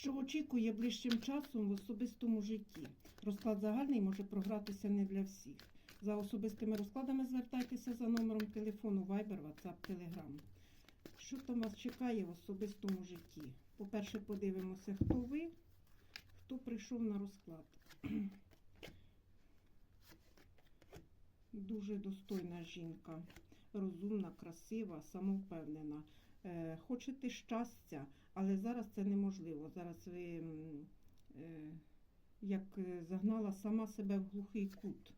Що очікує ближчим часом в особистому житті? Розклад загальний може програтися не для всіх. За особистими розкладами звертайтеся за номером телефону Viber, WhatsApp, Telegram. Що там вас чекає в особистому житті? По-перше, подивимося, хто ви, хто прийшов на розклад. Дуже достойна жінка, розумна, красива, самовпевнена. Е, Хочете щастя, але зараз це неможливо. Зараз ви е, як е, загнала сама себе в глухий кут.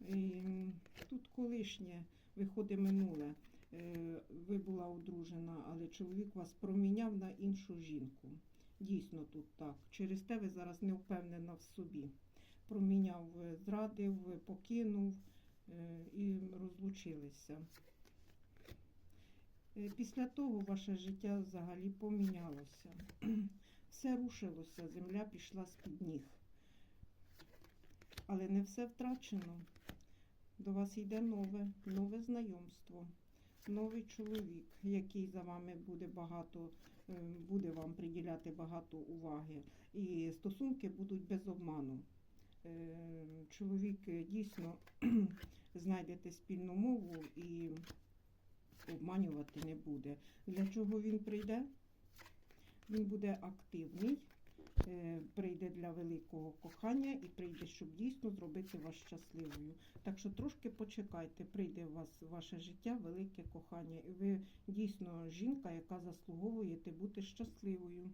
І, тут колишнє виходить минуле. Ви була одружена, але чоловік вас проміняв на іншу жінку. Дійсно тут так. Через те ви зараз не впевнена в собі. Проміняв, зрадив, покинув і розлучилися. Е, Після того ваше життя взагалі помінялося. Все рушилося, земля пішла з-під ніг. Але не все втрачено. До вас йде нове, нове знайомство, новий чоловік, який за вами буде багато, е, буде вам приділяти багато уваги. І стосунки будуть без обману. Е, Чоловік дійсно знайдете спільну мову і обманювати не буде. Для чого він прийде? Він буде активний, е, прийде для великого кохання і прийде, щоб дійсно зробити вас щасливою. Так що трошки почекайте, прийде у вас ваше життя велике кохання, і ви дійсно жінка, яка заслуговуєте бути щасливою.